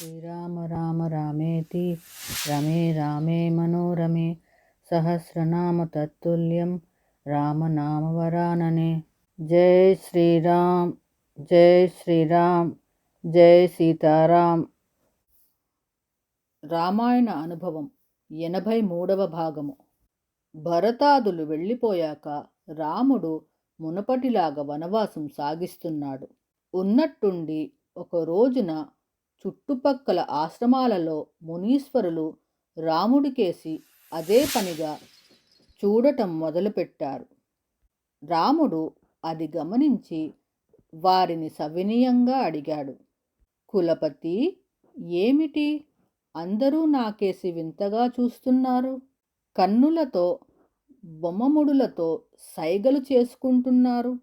శ్రీరామ రామ రామేతి రమే రామే మనోరమే సహస్రనామ తత్తుల్యం రామనామవరాననే జై శ్రీరామ్ జై శ్రీరామ్ జై సీతారాం రామాయణ అనుభవం ఎనభై మూడవ భాగము. భరతాదులు వెళ్ళిపోయాక రాముడు మునపటిలాగా వనవాసం సాగిస్తున్నాడు. ఉన్నట్టుండి ఒక రోజున చుట్టుపక్కల ఆశ్రమాలలో మునీశ్వరులు రాముడికేసి అదే పనిగా చూడటం మొదలుపెట్టారు. రాముడు అది గమనించి వారిని సవినయంగా అడిగాడు కులపతి ఏమిటి? అందరూ నాకేసి వింతగా చూస్తున్నారు. కన్నులతో బొమ్మముడులతో సైగలు చేసుకుంటున్నారు.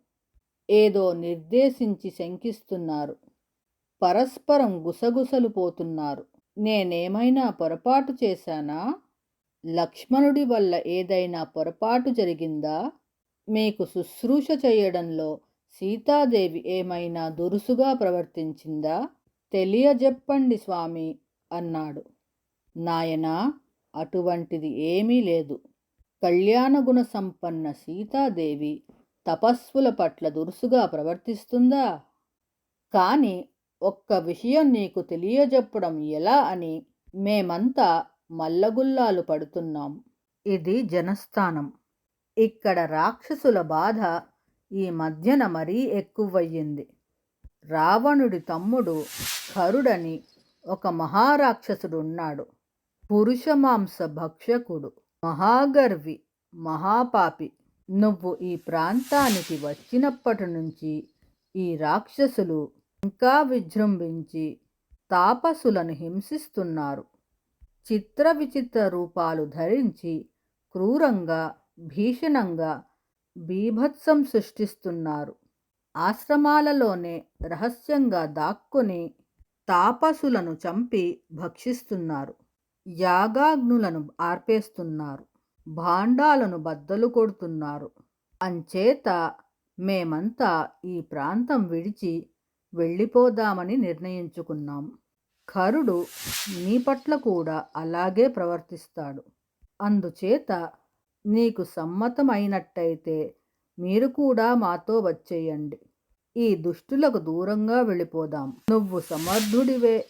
ఏదో నిర్దేశించి శంకిస్తున్నారు. పరస్పరం గుసగుసలు పోతున్నారు. నేనేమైనా పొరపాటు చేశానా? లక్ష్మణుడి వల్ల ఏదైనా పొరపాటు జరిగిందా? మీకు శుశ్రూష చేయడంలో సీతాదేవి ఏమైనా దురుసుగా ప్రవర్తించిందా? తెలియజెప్పండి స్వామి అన్నాడు. నాయనా అటువంటిది ఏమీ లేదు. కళ్యాణగుణ సంపన్న సీతాదేవి తపస్సుల పట్ల దురుసుగా ప్రవర్తిస్తుందా? కానీ ఒక్క విషయం నీకు తెలియజెప్పడం ఎలా అని మేమంతా మల్లగుల్లాలు పడుతున్నాం. ఇది జనస్థానం. ఇక్కడ రాక్షసుల బాధ ఈ మధ్యన మరీ ఎక్కువయ్యింది. రావణుడి తమ్ముడు ఖరుడని ఒక మహారాక్షసుడున్నాడు. పురుషమాంస భక్షకుడు మహాగర్వి మహాపాపి. నువ్వు ఈ ప్రాంతానికి వచ్చినప్పటి నుంచి ఈ రాక్షసులు ఇంకా విజృంభించి తాపసులను హింసిస్తున్నారు. చిత్ర విచిత్ర రూపాలు ధరించి క్రూరంగా భీషణంగా బీభత్సం సృష్టిస్తున్నారు. ఆశ్రమాలలోనే రహస్యంగా దాక్కుని తాపసులను చంపి భక్షిస్తున్నారు. యాగాగ్నులను ఆర్పేస్తున్నారు. భాండాలను బద్దలు కొడుతున్నారు. అంచేత మేమంతా ఈ ప్రాంతం విడిచి వెళ్ళిపోదామని నిర్ణయించుకున్నాం. ఖరుడు నీ పట్ల కూడా అలాగే ప్రవర్తిస్తాడు. అందుచేత నీకు సమ్మతమైనట్టయితే మీరు కూడా మాతో వచ్చేయండి. ఈ దుష్టులకు దూరంగా వెళ్ళిపోదాం. నువ్వు సమర్థుడివే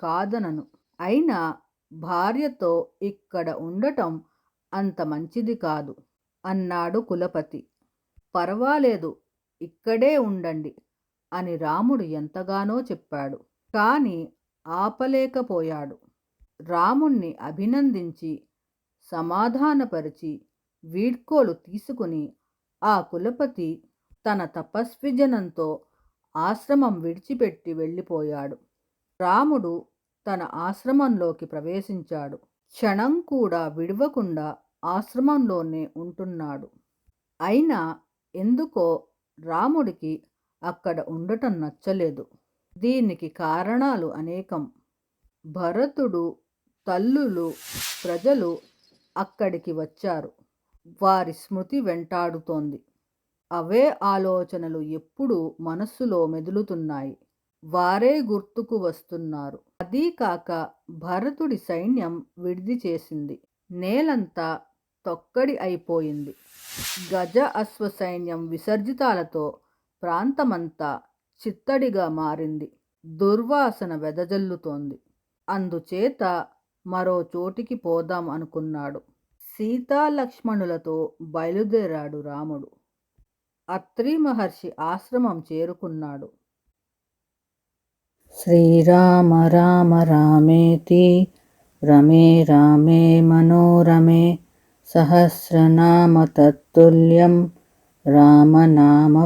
కాదనను. అయినా భార్యతో ఇక్కడ ఉండటం అంత మంచిది కాదు అన్నాడు కులపతి. పర్వాలేదు ఇక్కడే ఉండండి. అని రాముడు ఎంతగానో చెప్పాడు. కాని ఆపలేకపోయాడు. రాముణ్ణి అభినందించి సమాధానపరిచి వీడ్కోలు తీసుకుని ఆ కులపతి తన తపస్విజనంతో ఆశ్రమం విడిచిపెట్టి వెళ్ళిపోయాడు. రాముడు తన ఆశ్రమంలోకి ప్రవేశించాడు. క్షణం కూడా విడవకుండా ఆశ్రమంలోనే ఉంటున్నాడు. అయినా ఎందుకో రాముడికి అక్కడ ఉండటం నచ్చలేదు. దీనికి కారణాలు అనేకం. భరతుడు తల్లులు ప్రజలు అక్కడికి వచ్చారు. వారి స్మృతి వెంటాడుతోంది. అవే ఆలోచనలు ఎప్పుడూ మనస్సులో మెదులుతున్నాయి. వారే గుర్తుకు వస్తున్నారు. అదీ కాక భరతుడి సైన్యం విడిది చేసింది. నేలంతా తొక్కడి అయిపోయింది. గజ అశ్వ సైన్యం విసర్జితాలతో ప్రాంతమంతా చిత్తడిగా మారింది. దుర్వాసన వెదజల్లుతోంది. అందుచేత మరో చోటికి పోదాం అనుకున్నాడు. సీతాలక్ష్మణులతో బయలుదేరాడు రాముడు. అత్రి మహర్షి ఆశ్రమం చేరుకున్నాడు. శ్రీరామ రామ రామేతి రమే రామే మనోరమే సహస్రనామ తత్తుల్యం रामनामवरानने